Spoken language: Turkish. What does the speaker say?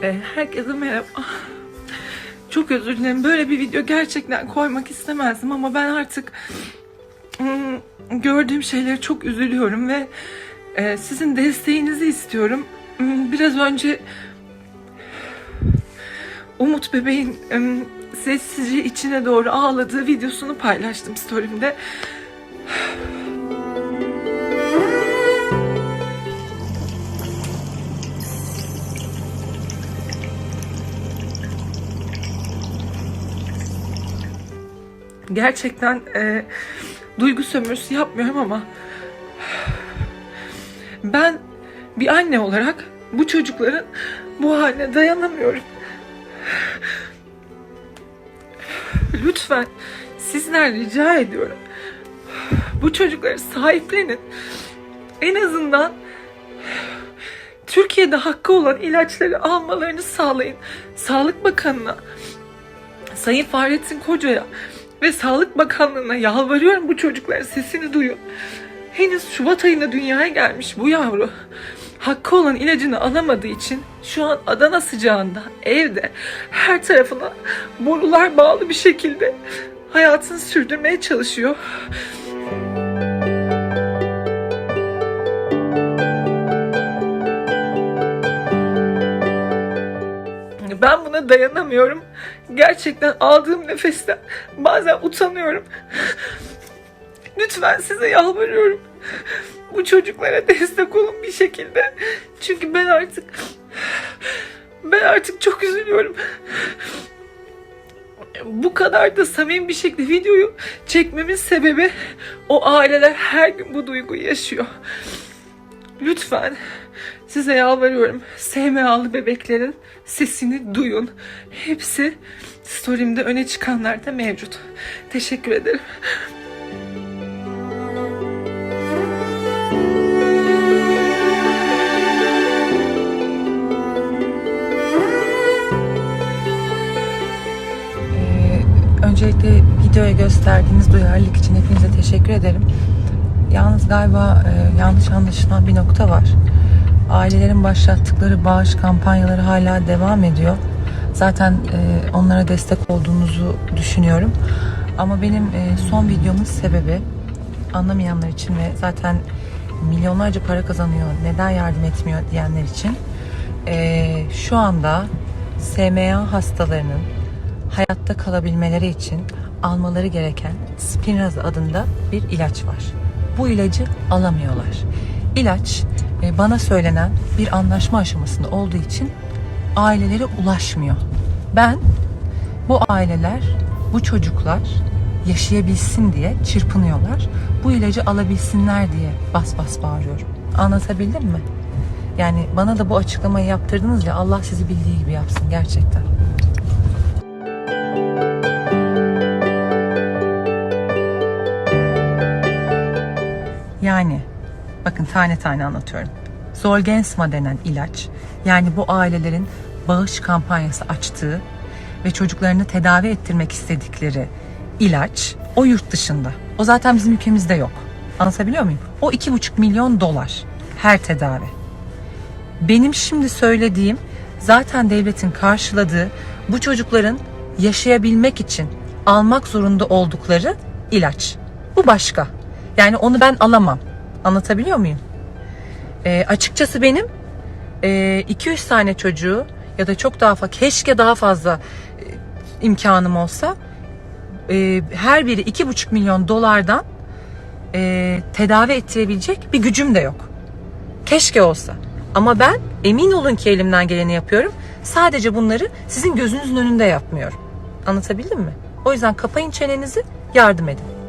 Herkese merhaba. Çok özür dilerim. Böyle bir video gerçekten koymak istemezdim ama ben artık hmm, gördüğüm şeyleri çok üzülüyorum ve e, sizin desteğinizi istiyorum. Hmm, Biraz önce Umut bebeğin em, sessizce içine doğru ağladığı videosunu paylaştım story'imde. Gerçekten e, duygu sömürüsü yapmıyorum ama ben bir anne olarak bu çocukların bu haline dayanamıyorum. Lütfen sizden rica ediyorum. Bu çocukları sahiplenin. En azından Türkiye'de hakkı olan ilaçları almalarını sağlayın. Sağlık Bakanı'na, Sayın Fahrettin Koca'ya ve Sağlık Bakanlığı'na yalvarıyorum bu çocukların sesini duyun. Henüz Şubat ayında dünyaya gelmiş bu yavru. Hakkı olan ilacını alamadığı için şu an Adana sıcağında evde her tarafına borular bağlı bir şekilde hayatını sürdürmeye çalışıyor. Ben buna dayanamıyorum. Gerçekten aldığım nefesten bazen utanıyorum. Lütfen size yalvarıyorum. Bu çocuklara destek olun bir şekilde. Çünkü ben artık ben artık çok üzülüyorum. Bu kadar da samimi bir şekilde videoyu çekmemin sebebi o aileler her gün bu duyguyu yaşıyor. Lütfen size yalvarıyorum. SMA'lı bebeklerin sesini duyun. Hepsi story'imde öne çıkanlar da mevcut. Teşekkür ederim. Ee, öncelikle videoya gösterdiğiniz duyarlılık için hepinize teşekkür ederim. Yalnız galiba e, yanlış anlaşılan bir nokta var. Ailelerin başlattıkları bağış kampanyaları hala devam ediyor. Zaten e, onlara destek olduğunuzu düşünüyorum. Ama benim e, son videomun sebebi anlamayanlar için ve zaten milyonlarca para kazanıyor, neden yardım etmiyor diyenler için e, şu anda SMA hastalarının hayatta kalabilmeleri için almaları gereken Spinraza adında bir ilaç var. Bu ilacı alamıyorlar. İlaç e, bana söylenen bir anlaşma aşamasında olduğu için ailelere ulaşmıyor. Ben bu aileler, bu çocuklar yaşayabilsin diye çırpınıyorlar. Bu ilacı alabilsinler diye bas bas bağırıyorum. Anlatabildim mi? Yani bana da bu açıklamayı yaptırdınız ya Allah sizi bildiği gibi yapsın gerçekten. Yani bakın tane tane anlatıyorum. Zolgensma denen ilaç yani bu ailelerin bağış kampanyası açtığı ve çocuklarını tedavi ettirmek istedikleri ilaç o yurt dışında. O zaten bizim ülkemizde yok. Anlatabiliyor muyum? O iki buçuk milyon dolar her tedavi. Benim şimdi söylediğim zaten devletin karşıladığı bu çocukların yaşayabilmek için almak zorunda oldukları ilaç. Bu başka. Yani onu ben alamam. Anlatabiliyor muyum? Ee, açıkçası benim e, 200 tane çocuğu ya da çok daha fazla keşke daha fazla e, imkanım olsa e, her biri 2,5 milyon dolardan e, tedavi ettirebilecek bir gücüm de yok. Keşke olsa. Ama ben emin olun ki elimden geleni yapıyorum. Sadece bunları sizin gözünüzün önünde yapmıyorum. Anlatabildim mi? O yüzden kapayın çenenizi, yardım edin.